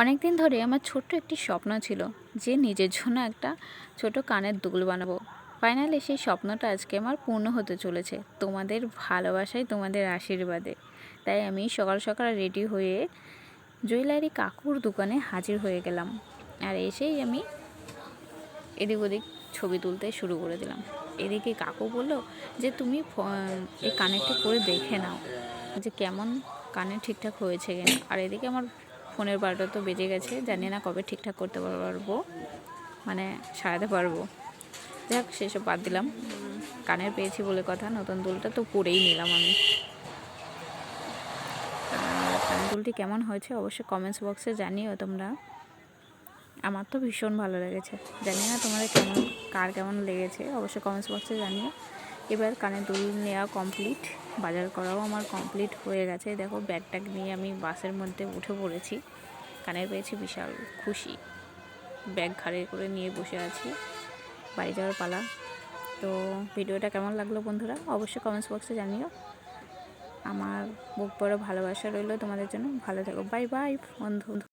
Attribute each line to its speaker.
Speaker 1: অনেক দিন ধরে আমার ছোট্ট একটি স্বপ্ন ছিল যে নিজের জন্য একটা ছোট কানের দুল বানাবো। ফাইনালি সেই স্বপ্নটা আজকে আমার পূর্ণ হতে চলেছে, তোমাদের ভালোবাসায়, তোমাদের আশীর্বাদে। তাই আমি সকাল সকাল রেডি হয়ে জুয়েলারি কাকুর দোকানে হাজির হয়ে গেলাম আর এসেই আমি এদিক ওদিক ছবি তুলতে শুরু করে দিলাম। এদিকে কাকু বলল যে, তুমি এই কানেরটা করে দেখে নাও যে কেমন কানে ঠিকঠাক হয়েছে কিনা। আর এদিকে আমার ফোনের বারোটা তো বেজে গেছে, জানি না কবে ঠিকঠাক করতে পারব মানে সারাতে পারব। যাক, সেসব বাদ দিলাম। কানের পেয়েছি বলে কথা, নতুন দুলটা তো পরেই নিলাম আমি। দুলটি কেমন হয়েছে অবশ্যই কমেন্টস বক্সে জানিও তোমরা। আমার তো ভীষণ ভালো লেগেছে। জানি না তোমাদের কেমন, কার কেমন লেগেছে, অবশ্যই কমেন্টস বক্সে জানিও। এবার কানের দুল নেওয়া কমপ্লিট বাজার করাও আমার কমপ্লিট হয়ে গেছে। দেখো ব্যাগটাগ নিয়ে আমি বাসের মধ্যে উঠে পড়েছি। কানের পেয়েছি বিশাল খুশি। ব্যাগ ঘাড়ে করে নিয়ে বসে আছি। বাড়ি যাওয়ার পালা। তো ভিডিওটা কেমন লাগল বন্ধুরা? অবশ্যই কমেন্টস বক্সে জানিও। আমার বুক বড় ভালোবাসা রইল তোমাদের জন্য। ভালো থেকো। বাই বাই বন্ধু।